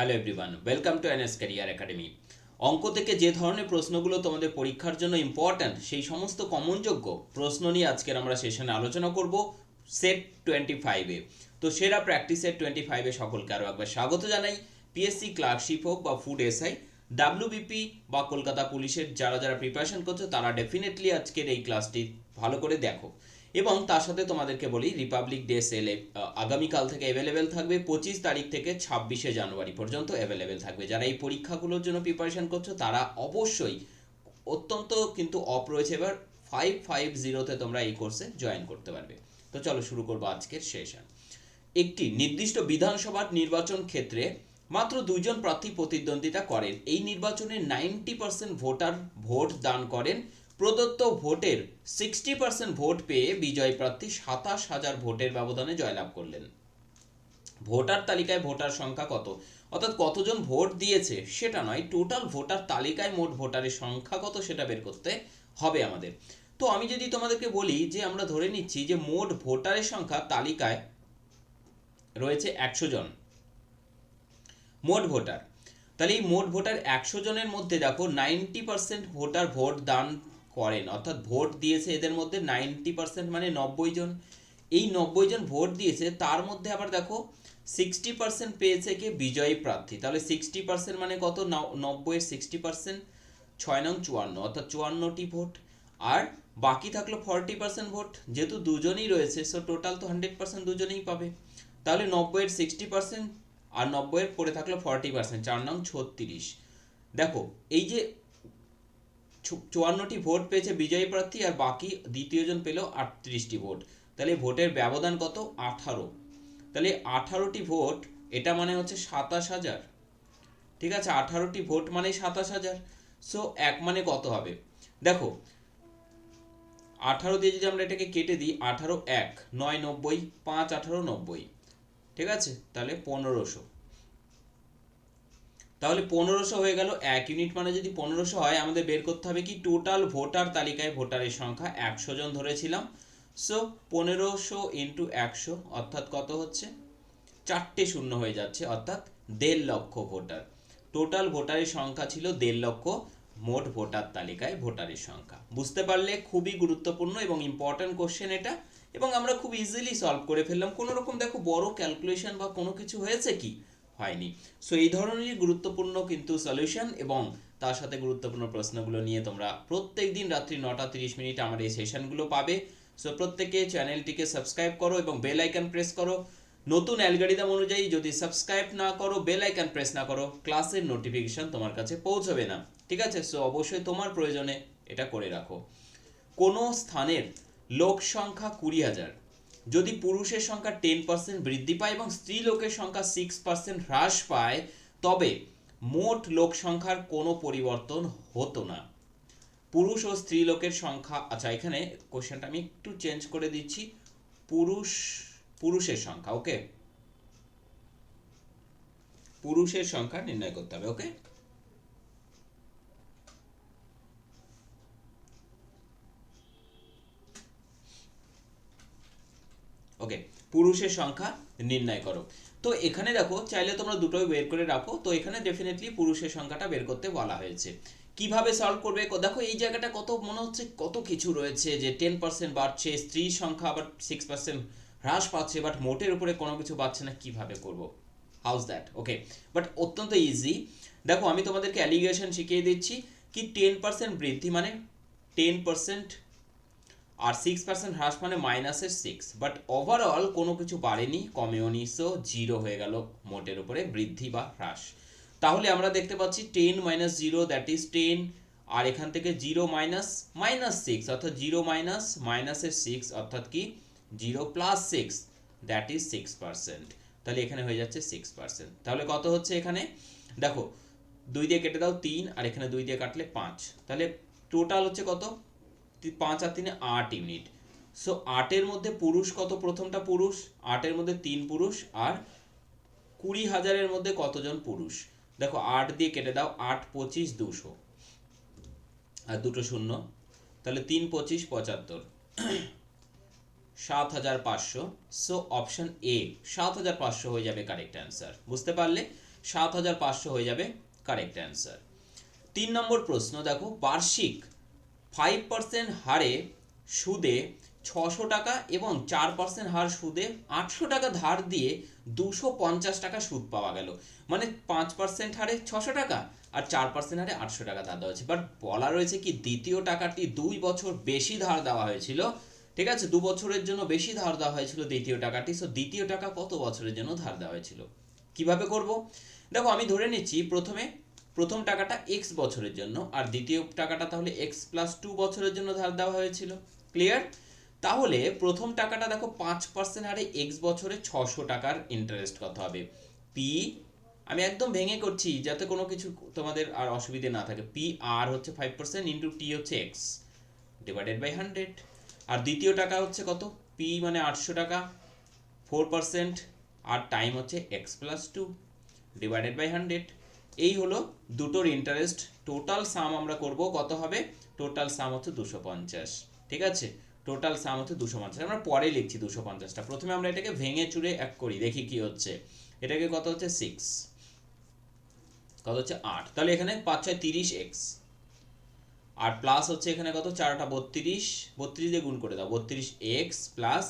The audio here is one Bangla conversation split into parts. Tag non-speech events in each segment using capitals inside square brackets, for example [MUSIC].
Hello everyone welcome to NS career academy অঙ্ক থেকে যে ধরনের প্রশ্নগুলো তোমাদের পরীক্ষার জন্য ইম্পর্ট্যান্ট সেই সমস্ত কমনযোগ্য প্রশ্ন নিয়ে আজকের আমরা সেশনে আলোচনা করব সেট টোয়েন্টি ফাইভে তো সেরা প্র্যাকটিসের টোয়েন্টি ফাইভে সকলকে আরও একবার স্বাগত জানাই। পিএসসি ক্লার্কশিপ হোক বা ফুড এসআই ডাব্লিউবিপি বা কলকাতা পুলিশের যারা যারা প্রিপারেশন করছ, তারা ডেফিনেটলি আজকের এই ক্লাসটি ভালো করে দেখো। এবং তার সাথে তোমাদেরকে বলি রিপাবলিক ডে সেলে আগামীকাল থেকে অ্যাভেলেবেল থাকবে, পঁচিশ তারিখ থেকে ছাব্বিশে জানুয়ারি পর্যন্ত অ্যাভেলেবেল থাকবে। যারা এই পরীক্ষাগুলোর জন্য প্রিপারেশন করছ, তারা অবশ্যই অত্যন্ত কিন্তু অফ রয়েছে। এবার ফাইভ ফাইভ জিরোতে তোমরা এই কোর্সে জয়েন করতে পারবে। তো চলো শুরু করব আজকের সেশন একটি নির্দিষ্ট বিধানসভার নির্বাচন ক্ষেত্রে মাত্র দুইজন প্রার্থী প্রতিদ্বন্দ্বিতা করেন। এই নির্বাচনে নাইনটি পার্সেন্ট ভোটার ভোট দান করেন। প্রদত্ত ভোটের সিক্সটি পার্সেন্ট ভোট পেয়ে বিজয় প্রার্থী সাতাশ হাজার ভোটের ব্যবধানে জয়লাভ করলেন। ভোটার তালিকায় ভোটার সংখ্যা কত? অর্থাৎ কতজন ভোট দিয়েছে সেটা নয় টোটাল ভোটার তালিকায় মোট ভোটারের সংখ্যা কত সেটা বের করতে হবে আমাদের। তো আমি যদি তোমাদেরকে বলি যে আমরা ধরে নিচ্ছি যে মোট ভোটারের সংখ্যা তালিকায় রয়েছে একশো জন। মোট ভোটার। তাহলে এই মোট ভোটার একশো জনের মধ্যে দেখো নাইনটি পার্সেন্ট ভোটার ভোট দান করেন। অর্থাৎ ভোট দিয়েছে এদের মধ্যে নাইনটি পার্সেন্ট মানে নব্বই জন। এই নব্বই জন ভোট দিয়েছে, তার মধ্যে আবার দেখো সিক্সটি পার্সেন্ট পেয়েছে কি? বিজয়ী প্রার্থী। তাহলে সিক্সটি পার্সেন্ট মানে কত? নব্বইয়ের সিক্সটি পার্সেন্ট ছয় নং চুয়ান্ন। অর্থাৎ চুয়ান্নটি ভোট। আর বাকি থাকল ফর্টি পার্সেন্ট ভোট। যেহেতু দুজনেই রয়েছে সো টোটাল তো হান্ড্রেড পার্সেন্ট দুজনেই পাবে। তাহলে নব্বইয়ের সিক্সটি পার্সেন্ট আর নব্বইয়ের পরে থাকল ফর্টি পার্সেন্ট চার নং ছত্রিশ। দেখো, এই যে চুয়ান্নটি ভোট পেয়েছে বিজয়ী প্রার্থী আর বাকি দ্বিতীয়জন পেল আটত্রিশটি ভোট। তাহলে ভোটের ব্যবধান কত? আঠারো। তাহলে আঠারোটি ভোট, এটা মানে হচ্ছে সাতাশ হাজার। ঠিক আছে, আঠারোটি ভোট মানে সাতাশ হাজার। সো এক মানে কত হবে? দেখো, আঠারো দিয়ে যদি আমরা এটাকে কেটে দিই, আঠারো এক, নয় নব্বই, পাঁচ আঠারো নব্বই। ঠিক আছে? তাহলে পনেরোশো। তাহলে পনেরোশো হয়ে গেল এক ইউনিট মানে যদি পনেরোশো হয়, আমাদের বের করতে হবে কি? টোটাল ভোটার তালিকায় ভোটারের সংখ্যা একশো জন ধরেছিলাম। সো পনেরোশো ইন্টু একশো, অর্থাৎ কত হচ্ছে? চারটে শূন্য হয়ে যাচ্ছে, অর্থাৎ দেড় লক্ষ ভোটার। টোটাল ভোটারের সংখ্যা ছিল দেড় লক্ষ, মোট ভোটার তালিকায় ভোটারের সংখ্যা। বুঝতে পারলে খুবই গুরুত্বপূর্ণ এবং ইম্পর্ট্যান্ট কোশ্চেন এটা, এবং আমরা খুব ইজিলি সলভ করে ফেললাম। কোনো রকম দেখো বড় ক্যালকুলেশন বা কোনো কিছু হয়েছে কি? হয়নি। সো এই ধরনেরই গুরুত্বপূর্ণ কিন্তু সলিউশন এবং তার সাথে গুরুত্বপূর্ণ প্রশ্নগুলো নিয়ে তোমরা প্রত্যেক দিন রাত্রি নটা তিরিশ মিনিট আমার এই সেশনগুলো পাবে। সো প্রত্যেকে চ্যানেলটিকে সাবস্ক্রাইব করো এবং বেল আইকন প্রেস করো। নতুন অ্যালগোরিদম অনুযায়ী যদি সাবস্ক্রাইব না করো বেল আইকন প্রেস না করো ক্লাসের নোটিফিকেশন তোমার কাছে পৌঁছবে না। ঠিক আছে? সো অবশ্যই তোমার প্রয়োজনে এটা করে রাখো। কোনো স্থানের লোক সংখ্যা কুড়ি হাজার। যদি পুরুষের সংখ্যা টেন পার্সেন্ট বৃদ্ধি পায় এবং স্ত্রী লোকের সংখ্যা সিক্স পার্সেন্ট হ্রাস পায়, তবে মোট লোক সংখ্যার কোনো পরিবর্তন হতো না। পুরুষ ও স্ত্রী লোকের সংখ্যা আচ্ছা এখানে কোশ্চেনটা আমি একটু চেঞ্জ করে দিচ্ছি। পুরুষ, পুরুষের সংখ্যা ওকে পুরুষের সংখ্যা নির্ণয় করতে হবে ওকে ওকে পুরুষের সংখ্যা নির্ণয় করো। তো এখানে দেখো, চাইলে তোমরা দুটোই বের করে রাখো। তো এখানে ডেফিনেটলি পুরুষের সংখ্যাটা বের করতে বলা হয়েছে। কীভাবে সলভ করবে? দেখো, এই জায়গাটা কত, মনে হচ্ছে কত কিছু রয়েছে যে টেন পার্সেন্ট বাড়ছে, স্ত্রীর সংখ্যা আবার সিক্স পার্সেন্ট হ্রাস পাচ্ছে বাট মোটের উপরে কোনো কিছু পাচ্ছে না, কীভাবে করব? হাউস দ্যাট ওকে বাট অত্যন্ত ইজি দেখো, আমি তোমাদেরকে অ্যালিগেশন শিখিয়ে দিচ্ছি কি টেন পার্সেন্ট বৃদ্ধি মানে টেন পার্সেন্ট আর সিক্স পার্সেন্ট হ্রাস মানে মাইনাসের সিক্স বাট ওভারঅল কোনো কিছু বাড়েনি, কমেও জিরো হয়ে গেল মোটের উপরে বৃদ্ধি বা হ্রাস। তাহলে আমরা দেখতে পাচ্ছি ten minus zero that is ten আর এখান থেকে জিরো মাইনাস মাইনাস সিক্স অর্থাৎ জিরো মাইনাস মাইনাসের সিক্স অর্থাৎ কি? Zero plus six that is six percent তাহলে এখানে হয়ে যাচ্ছে সিক্স পার্সেন্ট তাহলে কত হচ্ছে এখানে? দেখো, দুই দিয়ে কেটে দাও তিন, আর এখানে দুই দিয়ে কাটলে পাঁচ। তাহলে টোটাল হচ্ছে কত? পাঁচ আর তিনে আট ইউনিট। সো আটের মধ্যে পুরুষ কত প্রথমটা পুরুষ? আটের মধ্যে তিন পুরুষ আর কুড়ি হাজারের মধ্যে কতজন পুরুষ? দেখো, আট দিয়ে কেটে দাও, আট পঁচিশ দুশো। আর দুটো শূন্য, তাহলে তিন পঁচিশ পঁচাত্তর। সাত হাজার পাঁচশো। সো অপশন এ সাত হাজার পাঁচশো হয়ে যাবে কারেক্ট অ্যান্সার বুঝতে পারলে? সাত হাজার পাঁচশো হয়ে যাবে কারেক্ট অ্যান্সার তিন নম্বর প্রশ্ন, দেখো, বার্ষিক ফাইভ পার্সেন্ট হারে সুদে ছশো টাকা এবং চার পার্সেন্ট হার সুদে আটশো টাকা ধার দিয়ে দুশো পঞ্চাশ টাকা সুদ পাওয়া গেল। মানে পাঁচ পার্সেন্ট হারে ছশো টাকা আর চার পার্সেন্ট হারে আটশো টাকা ধার দেওয়া হয়েছে। বাট বলা রয়েছে কি দ্বিতীয় টাকাটি দুই বছর বেশি ধার দেওয়া হয়েছিল। ঠিক আছে? দু বছরের জন্য বেশি ধার দেওয়া হয়েছিল দ্বিতীয় টাকাটি। সো দ্বিতীয় টাকা কত বছরের জন্য ধার দেওয়া হয়েছিল? কীভাবে করব? দেখো, আমি ধরে নিচ্ছি প্রথমে প্রথম টাকাটা এক্স বছরের জন্য, আর দ্বিতীয় টাকাটা তাহলে এক্স প্লাস টু বছরের জন্য ধার দেওয়া হয়েছিল। ক্লিয়ার তাহলে প্রথম টাকাটা দেখো পাঁচ পার্সেন্ট হারে এক্স বছরে ছশো টাকার ইন্টারেস্ট কত হবে। পি আমি একদম ভেঙে করছি, যাতে কোনো কিছু তোমাদের আর অসুবিধে না থাকে। পি আর হচ্ছে ফাইভ পার্সেন্ট ইন্টু টি হচ্ছে এক্স ডিভাইডেড বাই হান্ড্রেড আর দ্বিতীয় টাকা হচ্ছে কত? পি মানে আটশো টাকা ফোর পার্সেন্ট আর টাইম হচ্ছে X plus two divided by hundred এই হলো দুটোর ইন্টারেস্ট টোটাল সাম আমরা করব কত হবে? টোটাল সাম হচ্ছে দুশো পঞ্চাশ, ঠিক আছে? টোটাল সাম হচ্ছে দুশো পঞ্চাশ, আমরা পরে লিখছি দুশো পঞ্চাশটা। প্রথমে আমরা এটাকে ভেঙে চুরে এক করি, দেখি কি হচ্ছে। এটাকে কত হচ্ছে? সিক্স কত হচ্ছে? আট, তাহলে এখানে পাঁচ ছয় তিরিশ এক্স আর প্লাস হচ্ছে এখানে কত? চারটা বত্রিশ বত্রিশ দিয়ে গুণ করে দাও, বত্রিশ এক্স প্লাস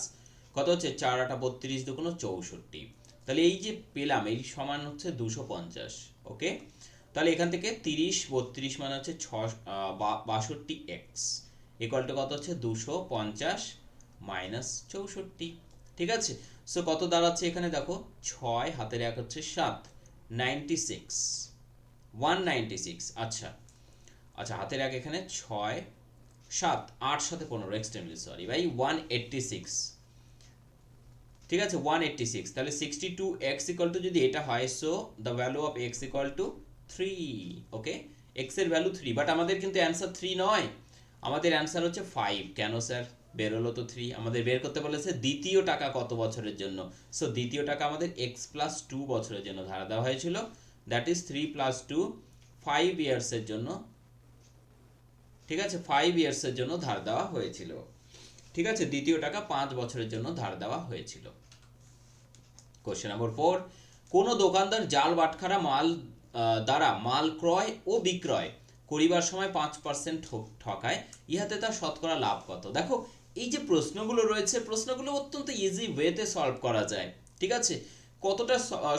কত হচ্ছে? চার আটা বত্রিশ দুগুণ চৌষট্টি। তাহলে এই যে পেলাম, এই সমান হচ্ছে দুশো পঞ্চাশ ওকে তাহলে এখান থেকে তিরিশ, বত্রিশ মানে হচ্ছে ছ বাষট্টি এক্স ইকুয়ালটা কত হচ্ছে? দুশো পঞ্চাশ মাইনাস চৌষট্টি, ঠিক আছে? সো কত দাঁড়াচ্ছে এখানে দেখো? ছয়, হাতের এক হচ্ছে সাত ninety six one ninety six আচ্ছা। আচ্ছা হাতের এক এখানে ছয়, সাত, আট সাথে পনেরো এক্সট্রিমলি সরি ভাই ওয়ান এইট্টি সিক্স ঠিক আছে ওয়ান এইট্টি সিক্স তাহলে sixty two X equal two যদি এটা হয় so the value of X equal two three okay এক্সের ভ্যালু থ্রি বাট আমাদের কিন্তু অ্যান্সার থ্রি নয়। আমাদের অ্যান্সার হচ্ছে ফাইভ কেন স্যার বেরোলো তো থ্রি আমাদের বের করতে বলেছে দ্বিতীয় টাকা কত বছরের জন্য? সো দ্বিতীয় টাকা আমাদের এক্স প্লাস টু বছরের জন্য ধারা দেওয়া হয়েছিল। That is three plus two five ইয়ার্সের জন্য। ঠিক আছে ফাইভ ইয়ার্সের জন্য ধার দেওয়া হয়েছিল। ঠিক আছে? দ্বিতীয় টাকা পাঁচ বছরের জন্য ধার দেওয়া হয়েছিল। কোশ্চেন নম্বর ফোর কোনো দোকানদার জাল বাটখারা মাল দ্বারা মাল ক্রয় ও বিক্রয় করিবার সময় পাঁচ পার্সেন্ট ঠকায়, ইহাতে তার শতকরা লাভ কত? দেখো, এই যে প্রশ্নগুলো রয়েছে, প্রশ্নগুলো অত্যন্ত ইজি ওয়েতে সলভ করা যায়, ঠিক আছে? কতটা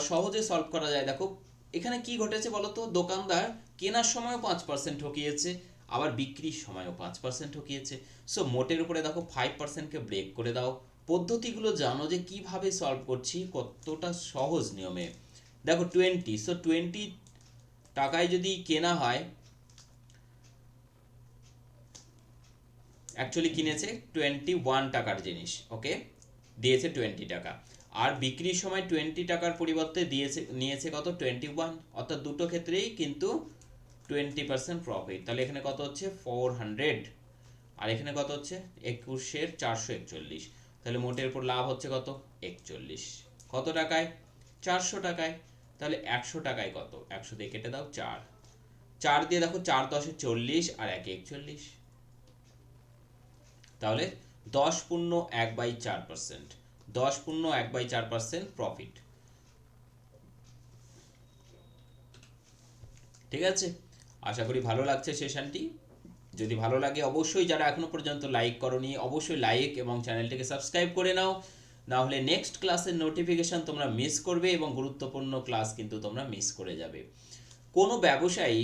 সহজে সলভ করা যায়? দেখো, এখানে কি ঘটেছে বলতো? দোকানদার কেনার সময়ও পাঁচ পার্সেন্ট ঠকিয়েছে আবার বিক্রির সময়ও পাঁচ পার্সেন্ট ঠকিয়েছে। সো মোটের উপরে দেখো ফাইভ পার্সেন্টকে ব্রেক করে দাও। পদ্ধতিগুলো জানো যে কীভাবে সলভ করছি, কতটা সহজ নিয়মে। দেখো টোয়েন্টি সো টোয়েন্টি টাকায় যদি কেনা হয় অ্যাকচুয়ালি কিনেছে টোয়েন্টি ওয়ান টাকার জিনিস ওকে দিয়েছে টোয়েন্টি টাকা। আর বিক্রির সময় টোয়েন্টি টাকার পরিবর্তে দিয়েছে, নিয়েছে কত? টোয়েন্টি ওয়ান অর্থাৎ দুটো ক্ষেত্রেই কিন্তু টোয়েন্টি পার্সেন্ট প্রফিট তাহলে এখানে কত হচ্ছে? ফোর হান্ড্রেড আর এখানে কত হচ্ছে? একুশের চারশো একচল্লিশ। তাহলে মোটের উপর লাভ হচ্ছে কত? একচল্লিশ। কত টাকায়? চারশো টাকায়। তাহলে একশো টাকায় কত? একশো দিয়ে কেটে দাও চার। চার দিয়ে দেখো চার দশে চল্লিশ আর একে একচল্লিশ। তাহলে দশ পূর্ণ এক বাই চার পার্সেন্ট। দশ পূর্ণ এক বাই চার পার্সেন্ট প্রফিট ঠিক আছে? আশা করি ভালো লাগছে সেশনটি যদি ভালো লাগে অবশ্যই যারা এখনও পর্যন্ত লাইক করনি, অবশ্যই লাইক এবং চ্যানেলটিকে সাবস্ক্রাইব করে নাও। না হলে নেক্সট ক্লাসের নোটিফিকেশন তোমরা মিস করবে এবং গুরুত্বপূর্ণ ক্লাস কিন্তু তোমরা মিস করে যাবে। কোনো ব্যবসায়ী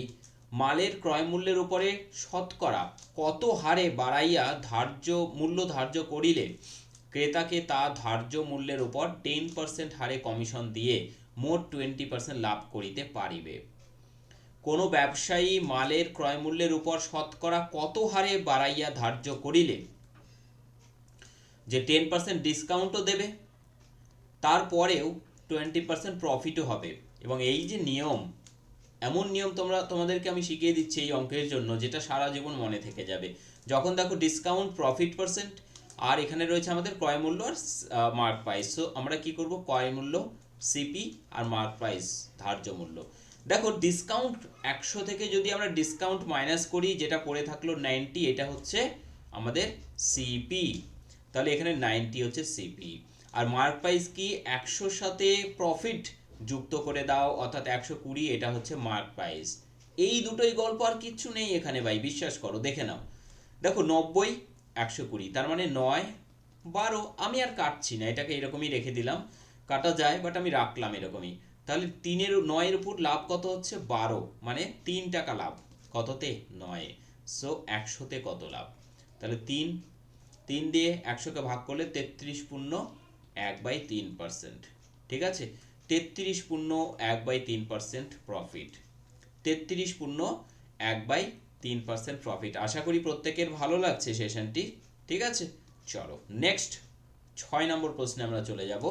মালের ক্রয় মূল্যের উপরে শতকরা কত হারে বাড়াইয়া ধার্য, মূল্য ধার্য করিলে ক্রেতাকে তা ধার্য মূল্যের উপর টেন পার্সেন্ট হারে কমিশন দিয়ে মোট টোয়েন্টি পার্সেন্ট লাভ করিতে পারিবে। কোনো ব্যবসায়ী মালের ক্রয় মূল্যের উপর শতকরা কত হারে বাড়াইয়া ধার্য করিলে যে টেন পার্সেন্ট ডিসকাউন্টও দেবে, তারপরেও টোয়েন্টি পার্সেন্ট প্রফিটও হবে। এবং এই যে নিয়ম, এমন নিয়ম তোমরা, তোমাদেরকে আমি শিখিয়ে দিচ্ছি এই অঙ্কের জন্য, যেটা সারা জীবন মনে থেকে যাবে। যখন দেখো ডিসকাউন্ট প্রফিট পার্সেন্ট আর এখানে রয়েছে আমাদের ক্রয় মূল্য আর মার্ক প্রাইস সো আমরা কি করব? ক্রয় মূল্য সিপি আর মার্ক প্রাইস ধার্য মূল্য। দেখো ডিসকাউন্ট একশো থেকে যদি আমরা ডিসকাউন্ট মাইনাস করি, যেটা পড়ে থাকল নাইনটি এটা হচ্ছে আমাদের সিপি তাহলে এখানে নাইনটি হচ্ছে সিপি আর মার্ক প্রাইস কি একশোর সাথে প্রফিট যুক্ত করে দাও, অর্থাৎ একশো কুড়ি, এটা হচ্ছে মার্ক প্রাইস এই দুটোই গল্প আর কিচ্ছু নেই এখানে ভাই, বিশ্বাস করো, দেখে নাও। দেখো নব্বই, একশো কুড়ি, তার মানে নয়, বারো, আমি আর কাটছি না, এটাকে এরকমই রেখে দিলাম। কাটা যায় বাট আমি রাখলাম এরকমই। তাহলে তিনের, নয়ের উপর লাভ কত হচ্ছে? বারো। মানে তিন টাকা লাভ। কততে? নয়। সো একশোতে কত লাভ? তাহলে তিন তিন দিয়ে একশোকে ভাগ করলে তেত্রিশ পূর্ণ এক বাই তিন পার্সেন্ট। ঠিক আছে? তেত্রিশ পূর্ণ এক বাই তিন পার্সেন্ট প্রফিট তেত্রিশ পূর্ণ এক বাই তিন পার্সেন্ট প্রফিট আশা করি প্রত্যেকের ভালো লাগছে সেশনটি ঠিক আছে? চলো নেক্সট ছয় নম্বর প্রশ্নে আমরা চলে যাব।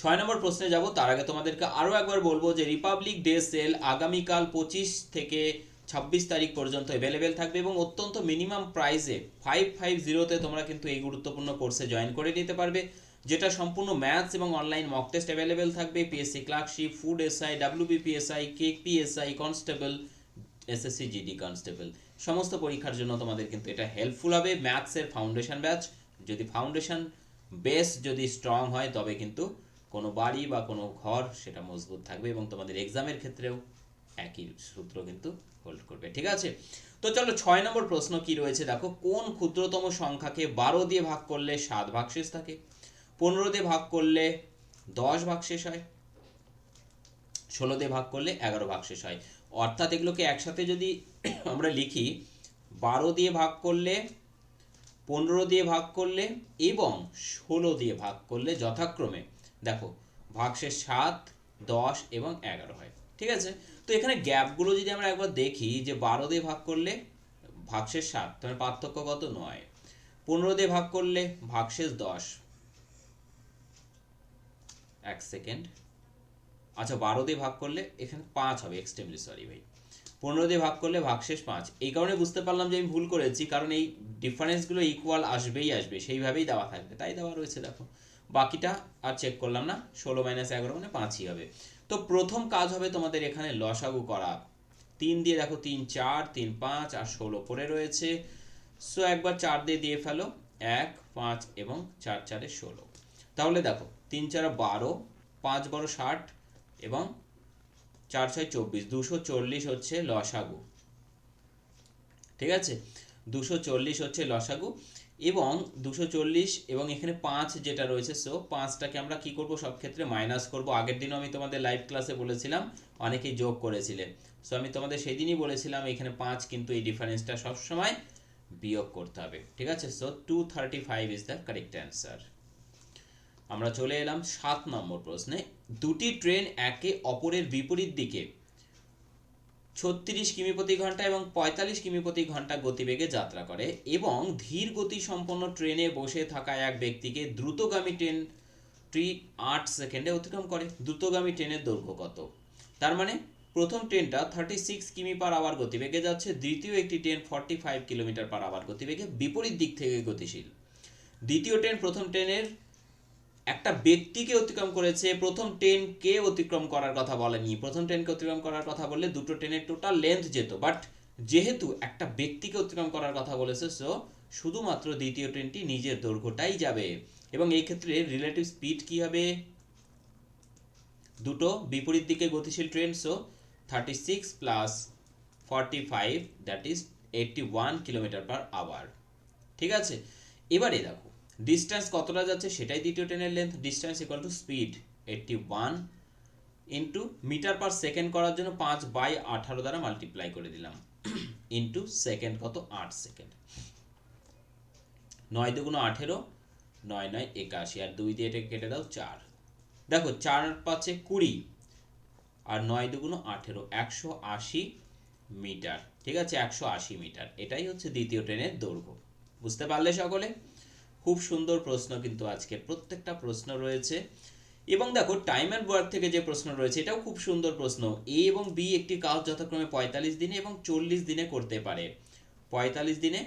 ছয় নম্বর প্রশ্নে যাব, তার আগে তোমাদেরকে আরও একবার বলব যে রিপাবলিক ডে সেল আগামীকাল পঁচিশ থেকে ছাব্বিশ তারিখ পর্যন্ত অ্যাভেলেবেল থাকবে এবং অত্যন্ত মিনিমাম প্রাইসে ফাইভ ফাইভ জিরোতে তোমরা কিন্তু এই গুরুত্বপূর্ণ কোর্সে জয়েন করে নিতে পারবে, যেটা সম্পূর্ণ ম্যাথস এবং অনলাইন মক টেস্ট অ্যাভেলেবেল থাকবে PSC clerkship food SI WBPSI cake PSI constable SSC GD constable সমস্ত পরীক্ষার জন্য তোমাদের কিন্তু এটা হেল্পফুল হবে ম্যাথসের ফাউন্ডেশন ব্যাচ যদি ফাউন্ডেশন বেস যদি স্ট্রং হয়, তবে কিন্তু কোনো বাড়ি বা কোনো ঘর সেটা মজবুত থাকবে এবং তোমাদের এক্সামের ক্ষেত্রেও একই সূত্র কিন্তু হোল্ড করবে, ঠিক আছে? তো চলো ছয় নম্বর প্রশ্ন কি রয়েছে? দেখো, কোন ক্ষুদ্রতম সংখ্যাকে বারো দিয়ে ভাগ করলে সাত ভাগশেষ থাকে? পনেরো দিয়ে ভাগ করলে দশ ভাগশেষ হয়? ষোলো দিয়ে ভাগ করলে এগারো ভাগশেষ হয়। অর্থাৎ এগুলোকে একসাথে যদি [COUGHS] আমরা লিখি, বারো দিয়ে ভাগ করলে, পনেরো দিয়ে ভাগ করলে এবং ষোলো দিয়ে ভাগ করলে যথাক্রমে দেখো, ভাগশেষ সাত, দশ এবং এগারো হয়, ঠিক আছে? তো এখানে গ্যাপগুলো যদি আমরা একবার দেখি, যে বারো দিয়ে ভাগ করলে ভাগশেষ সাত, তাহলে পার্থক্য কত? নয়। পনেরো দিয়ে ভাগ করলে ভাগশেষ দশ। এক সেকেন্ড আচ্ছা বারো দিয়ে ভাগ করলে এখানে পাঁচ হবে এক্সট্রিমলি সরি ভাই। পনেরো দিয়ে ভাগ করলে ভাগশেষ পাঁচ। এই কারণে বুঝতে পারলাম যে আমি ভুল করেছি, কারণ এই ডিফারেন্সগুলো ইকুয়াল আসবেই আসবে, সেইভাবেই দেওয়া থাকবে, তাই দেওয়া রয়েছে, দেখো। বাকিটা আর চেক করলাম না, ষোলো মাইনাস এগারো মানে পাঁচই হবে। তো প্রথম কাজ হবে তোমাদের এখানে লসাগু করা। তিন দিয়ে দেখো তিন চার, তিন পাঁচ আর ষোলো পরে রয়েছে। সো একবার চার দিয়ে দিয়ে ফেলো, এক, পাঁচ এবং চার চারে ষোলো। তাহলে দেখো, তিন চার বারো, পাঁচ বারো ষাট এবং চার ছয় চব্বিশ, দুশো চল্লিশ হচ্ছে লসাগু। ঠিক আছে? দুশো চল্লিশ হচ্ছে লসাগু এবং দুশো চল্লিশ এবং এখানে পাঁচ যেটা রয়েছে সো পাঁচটাকে আমরা কি করব? সব ক্ষেত্রে মাইনাস করব। আগের দিনও আমি তোমাদের লাইভ ক্লাসে বলেছিলাম, অনেকেই যোগ করেছিলে। সো আমি তোমাদের সেই দিনই বলেছিলাম, এখানে পাঁচ কিন্তু এই ডিফারেন্সটা সবসময় বিয়োগ করতে হবে। ঠিক আছে? So two thirty five is the correct answer আমরা চলে এলাম সাত নম্বর প্রশ্নে। দুটি ট্রেন একে অপরের বিপরীত দিকে ছত্রিশ কিমি প্রতি ঘণ্টা এবং পঁয়তাল্লিশ কিমি প্রতি ঘণ্টা গতিবেগে যাত্রা করে এবং ধীর গতি সম্পন্ন ট্রেনে বসে থাকা এক ব্যক্তিকে দ্রুতগামী ট্রেন ট্রেনটি আট সেকেন্ডে অতিক্রম করে। দ্রুতগামী ট্রেনের দৈর্ঘ্য কত? তার মানে প্রথম ট্রেনটা থার্টি সিক্স কিমি পার আওয়ার গতিবেগে যাচ্ছে, দ্বিতীয় একটি train forty five kilometre per hour গতিবেগে, বিপরীত দিক থেকে গতিশীল। দ্বিতীয় ট্রেন প্রথম ট্রেনের একটা ব্যক্তিকে অতিক্রম করেছে, প্রথম ট্রেনকে অতিক্রম করার কথা বলেনি। প্রথম ট্রেনকে অতিক্রম করার কথা বললে দুটো ট্রেনের টোটাল লেন্থ যেত। বাট যেহেতু একটা ব্যক্তিকে অতিক্রম করার কথা বলেছে সো শুধুমাত্র দ্বিতীয় ট্রেনটি নিজের দৈর্ঘ্যটাই যাবে। এবং এই ক্ষেত্রে রিলেটিভ স্পিড কি হবে? দুটো বিপরীত দিকে গতিশীল train so thirty six plus forty five that is eighty one kilometre per hour ঠিক আছে? এবারে দেখো ডিস্টেন্স কতটা যাচ্ছে সেটাই দ্বিতীয় ট্রেনের length distance equal to speed eighty one into metre per second করার জন্য পাঁচ বাই আঠারো দ্বারা মাল্টিপ্লাই করে দিলাম। ইন্টু সেকেন্ড কত? আট সেকেন্ড নয় দুগুণ আঠেরো, নয় নয় একাশি। আর দুই দিয়ে এটাকে কেটে দাও চার। দেখো, চার পাঁচে কুড়ি আর নয় দুগুণ আঠেরো, একশো আশি মিটার ঠিক আছে? একশো আশি মিটার এটাই হচ্ছে দ্বিতীয় ট্রেনের দৈর্ঘ্য। বুঝতে পারলে সকলে? খুব সুন্দর প্রশ্ন কিন্তু আজকে। প্রত্যেকটা প্রশ্ন রয়েছে। এবং দেখো টাইম অ্যান্ড ওয়ার্ক থেকে যে প্রশ্ন রয়েছে, এটাও খুব সুন্দর প্রশ্ন। এ এবং বি একটি কাজ যথাক্রমে পঁয়তাল্লিশ দিনে এবং চল্লিশ দিনে করতে পারে। পঁয়তাল্লিশ দিনে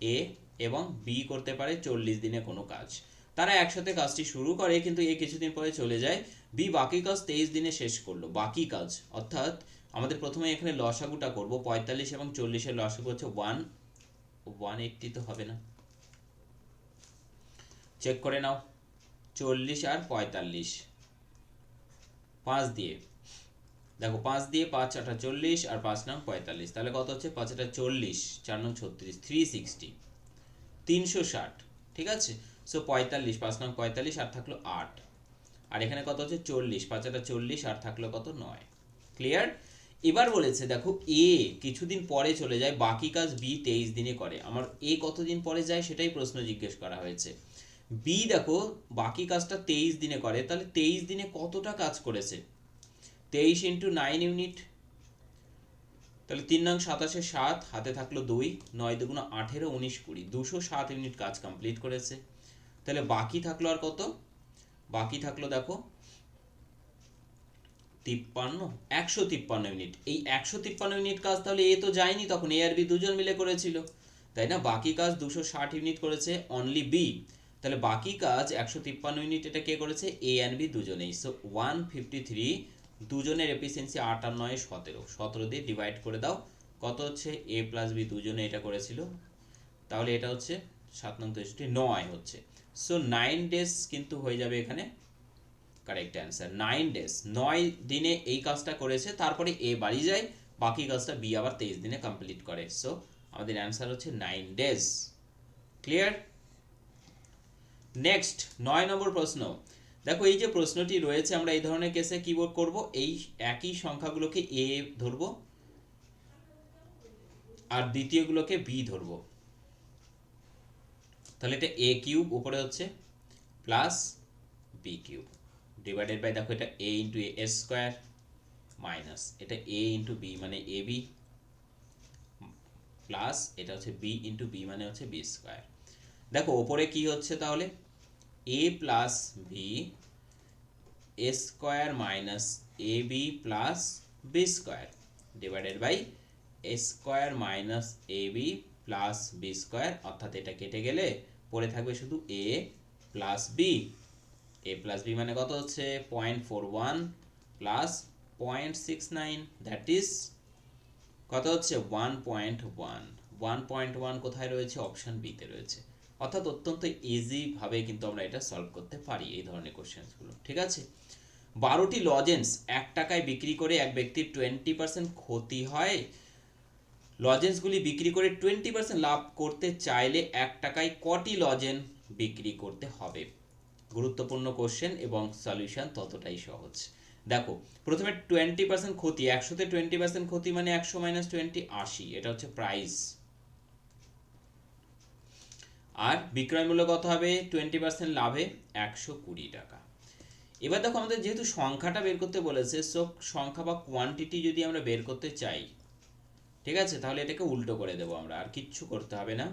এ এবং বি করতে পারে, চল্লিশ দিনে কোনো কাজ। তারা একসাথে কাজটি শুরু করে, কিন্তু এ কিছুদিন পরে চলে যায়। বি বাকি কাজ তেইশ দিনে শেষ করল। বাকি কাজ, অর্থাৎ আমাদের প্রথমে এখানে লসাগুটা করব। পঁয়তাল্লিশ এবং চল্লিশের লসাগু হচ্ছে ওয়ান ওয়ান এইটটি তো হবে না। চেক করে নাও। চল্লিশ আর পঁয়তাল্লিশ। পাঁচ দিয়ে। দেখো, পাঁচ দিয়ে পাঁচ আটা চল্লিশ আর পাঁচ নাম পঁয়তাল্লিশ। তাহলে কত হচ্ছে? পাঁচ আটা চল্লিশ, চার নাম ছত্রিশ থ্রি সিক্সটি তিনশো ষাট। ঠিক আছে? সো পঁয়তাল্লিশ, পাঁচ নাম পঁয়তাল্লিশ আর থাকল আট। আর এখানে কত হচ্ছে? চল্লিশ। পাঁচ আটা চল্লিশ আর থাকল কত? নয়। ক্লিয়ার এবার বলেছে, দেখো এ কিছুদিন পরে চলে যায়, বাকি কাজ বি তেইশ দিনে করে। আমার এ কতদিন পরে যায়? সেটাই প্রশ্ন জিজ্ঞেস করা হয়েছে। বি দেখো, বাকি কাজটা তেইশ দিনে করে, তাহলে তেইশ দিনে কতটা কাজ করেছে? তেইশ ইন্টু নাইন ইউনিট তাহলে তিন নং সাতাশে সাত, হাতে থাকল দুই, নয় দুগুণ আঠেরো, উনিশ কুড়ি, দুশো সাত ইউনিট কাজ কমপ্লিট করেছে। তাহলে বাকি থাকল আর কত? বাকি থাকল দেখো, তিপ্পান্ন, একশো তিপ্পান্ন ইউনিট এই একশো তিপ্পান্ন ইউনিট কাজ তাহলে এ তো যায়নি, তখন এ আর বি দুজন মিলে করেছিল। তাই না? বাকি কাজ দুশো ষাট ইউনিট করেছে অনলি বি তাহলে বাকি কাজ একশো তিপ্পান্ন ইউনিট এটা কে করেছে? এ অ্যান্ড বি দুজনেই। সো ওয়ান ফিফটি থ্রি দুজনের এফিসিয়েন্সি আট আর নয় সতেরো। সতেরো দিয়ে ডিভাইড করে দাও। কত হচ্ছে? এ প্লাস বি দুজনে এটা করেছিল। তাহলে এটা হচ্ছে সাত নং তেষট্টি, নয় হচ্ছে। সো নাইন ডেজ কিন্তু হয়ে যাবে এখানে। কারেক্ট অ্যান্সার নাইন ডেজ নয় দিনে এই কাজটা করেছে, তারপরে এ বাড়ি যায়, বাকি কাজটা বি আবার তেইশ দিনে কমপ্লিট করে। সো আমাদের অ্যান্সার হচ্ছে নাইন ডেজ ক্লিয়ার নেক্সট নয় নম্বর প্রশ্ন। দেখো, এই যে প্রশ্নটি রয়েছে, আমরা এই ধরনের কেসে কি করব। এই একই সংখ্যাগুলোকে এ ধরবো আর দ্বিতীয়গুলোকে বি ধরবো। তাহলে এটা এ কিউব উপরে হচ্ছে plus B cube divided by দেখো, এটা A into A square minus এটা এ ইন্টু বি মানে এ বি প্লাস এটা হচ্ছে বি ইন্টু বি মানে হচ্ছে বি স্কোয়ার দেখো, ওপরে কি হচ্ছে তাহলে? A plus B A square minus A B plus B square divided by A square minus A B plus B square অর্থাৎ এটা কেটে গেলে পড়ে থাকবে শুধু A plus B A plus B মানে কত হচ্ছে? Point four one plus point six nine that is কত হচ্ছে? One point one one point one কোথায় রয়েছে? অপশান বিতে রয়েছে। অর্থাৎ অত্যন্ত ইজিভাবে কিন্তু আমরা এটা সলভ করতে পারি এই ধরনের কোশ্চেন্সগুলো ঠিক আছে? বারোটি লজেন্স এক টাকায় বিক্রি করে এক ব্যক্তির টোয়েন্টি পার্সেন্ট ক্ষতি হয়। লজেন্সগুলি বিক্রি করে টোয়েন্টি পার্সেন্ট লাভ করতে চাইলে এক টাকায় কটি লজেন বিক্রি করতে হবে? গুরুত্বপূর্ণ কোশ্চেন এবং সলিউশন ততটাই সহজ। দেখো, প্রথমে টোয়েন্টি পার্সেন্ট ক্ষতি, একশোতে টোয়েন্টি পার্সেন্ট ক্ষতি মানে একশো মাইনাস টোয়েন্টি আশি, এটা হচ্ছে প্রাইস আর বিক্রয় মূল্য কত হবে? টোয়েন্টি পার্সেন্ট লাভে একশো কুড়ি টাকা। এবার দেখো আমাদের যেহেতু সংখ্যাটা বের করতে বলেছে সো সংখ্যা বা কোয়ান্টিটি যদি আমরা বের করতে চাই, ঠিক আছে? তাহলে এটাকে উল্টো করে দেবো আমরা, আর কিচ্ছু করতে হবে না।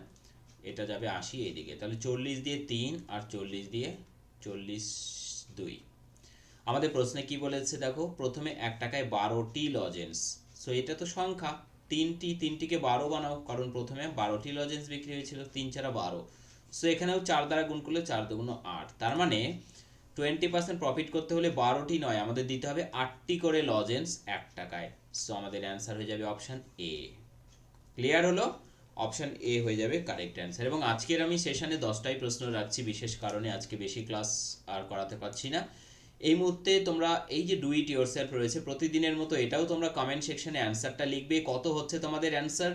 এটা যাবে আশি এইদিকে তাহলে চল্লিশ দিয়ে তিন আর চল্লিশ দিয়ে চল্লিশ দুই। আমাদের প্রশ্নে কি বলেছে দেখো? প্রথমে এক টাকায় বারোটি লজেন্স সো এটা তো সংখ্যা। তিনটি, তিনটিকে বারো বানাও, কারণ প্রথমে বারোটি লজেন্স বিক্রি হয়েছিল, তিন চারা বারো। সো এখানেও চার দ্বারা গুণ করলে চার দুগুণ আট। তার মানে টোয়েন্টি পার্সেন্ট প্রফিট করতে হলে বারোটি নয়, আমাদের দিতে হবে আটটি করে লজেন্স এক টাকায়। সো আমাদের অ্যান্সার হয়ে যাবে অপশান এ ক্লিয়ার হলো? অপশান এ হয়ে যাবে কারেক্ট অ্যান্সার এবং আজকের আমি সেশনে দশটাই প্রশ্ন রাখছি, বিশেষ কারণে আজকে বেশি ক্লাস আর করাতে পারছি না। এই মুহূর্তে তোমরা এই যে ডু ইট ইয়োর সেলফ রয়েছে, প্রতিদিনের মতো এটাও তোমরা কমেন্ট সেকশনে অ্যান্সারটা লিখবে, কত হচ্ছে তোমাদের অ্যান্সার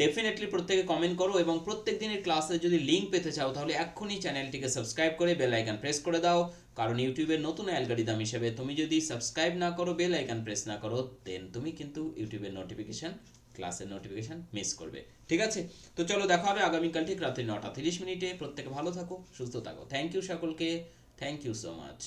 ডেফিনেটলি প্রত্যেকে কমেন্ট করো এবং প্রত্যেক দিনের ক্লাসে যদি লিঙ্ক পেতে চাও, তাহলে এক্ষুনি চ্যানেলটিকে সাবস্ক্রাইব করে বেল আইকন প্রেস করে দাও। কারণ ইউটিউবের নতুন অ্যালগোরিদম হিসেবে তুমি যদি সাবস্ক্রাইব না করো বেল আইকন প্রেস না করো দেন তুমি কিন্তু ইউটিউবের নোটিফিকেশন ক্লাসের নোটিফিকেশন মিস করবে। ঠিক আছে? তো চলো দেখা হবে আগামীকাল ঠিক রাত্রি নটা তিরিশ মিনিটে। প্রত্যেকে ভালো থাকো, সুস্থ থাকো। থ্যাংক ইউ সকলকে। Thank you so much